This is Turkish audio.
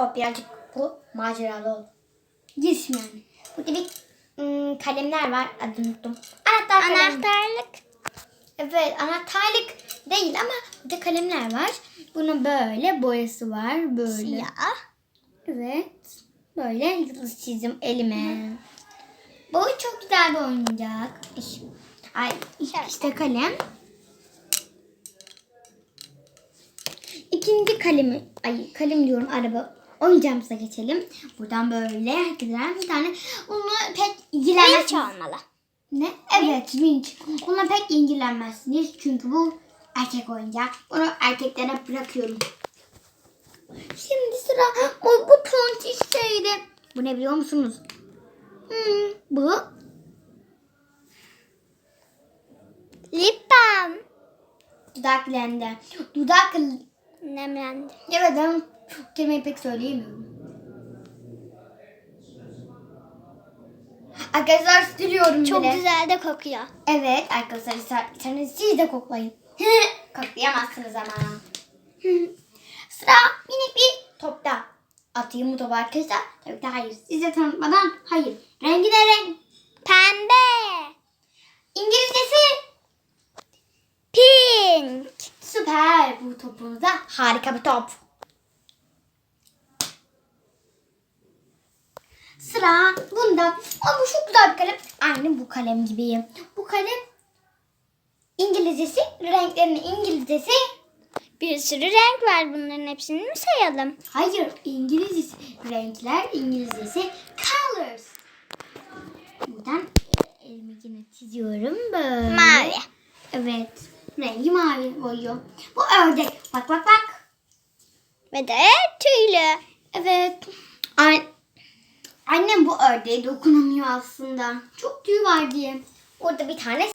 Yok birazcık bu maceralı oldu. Girsin yani. Burada bir ım, kalemler var. Adını unuttum. Anahtar kalem. Anahtarlık. Evet anahtarlık değil ama burada kalemler var. Bunun böyle boyası var. Böyle. Siyah. Evet. Böyle yıldız çizdim elime. Bu çok güzel bir oyuncak. Ay işte kalem. İkinci kalemi, ay kalem diyorum araba oyuncağımıza geçelim. Buradan böyle güzel bir tane. Bunu pek Vinç ilgilenmezsiniz. olmalı. Ne? Evet vinç. Buna pek ilgilenmezsiniz çünkü bu erkek oyuncak. Bunu erkeklere bırakıyorum. Şimdi sıra o bu tontiş şeyde. Bu ne biliyor musunuz? Hmm, bu Lip balm. dudak lendi. Dudak Nemlendi. Evet çok kelimeyi pek söyleyemiyorum. Arkadaşlar siliyorum Çok bile. güzel de kokuyor. Evet arkadaşlar ister- isterseniz siz de koklayın. Koklayamazsınız ama. Sıra minik bir topta. Atayım mı topu arkadaşlar? Tabii ki hayır. Size tanıtmadan hayır. Rengi ne renk? Pembe. İngilizcesi Pink. süper. Bu topunuz da harika bir top. Sıra bunda. Ama çok güzel bir kalem. Aynı bu kalem gibi. Bu kalem İngilizcesi, renklerinin İngilizcesi Bir sürü renk var. Bunların hepsini mi sayalım? Hayır, İngilizcesi. Renkler İngilizcesi colors. Buradan e, elimi yine çiziyorum böyle. Mavi. Evet. Rengi mavi boyuyor. Bu ördek. Bak bak bak. Ve de tüylü. Evet. An Annem bu ördeğe dokunamıyor aslında. Çok tüy var diye. Orada bir tane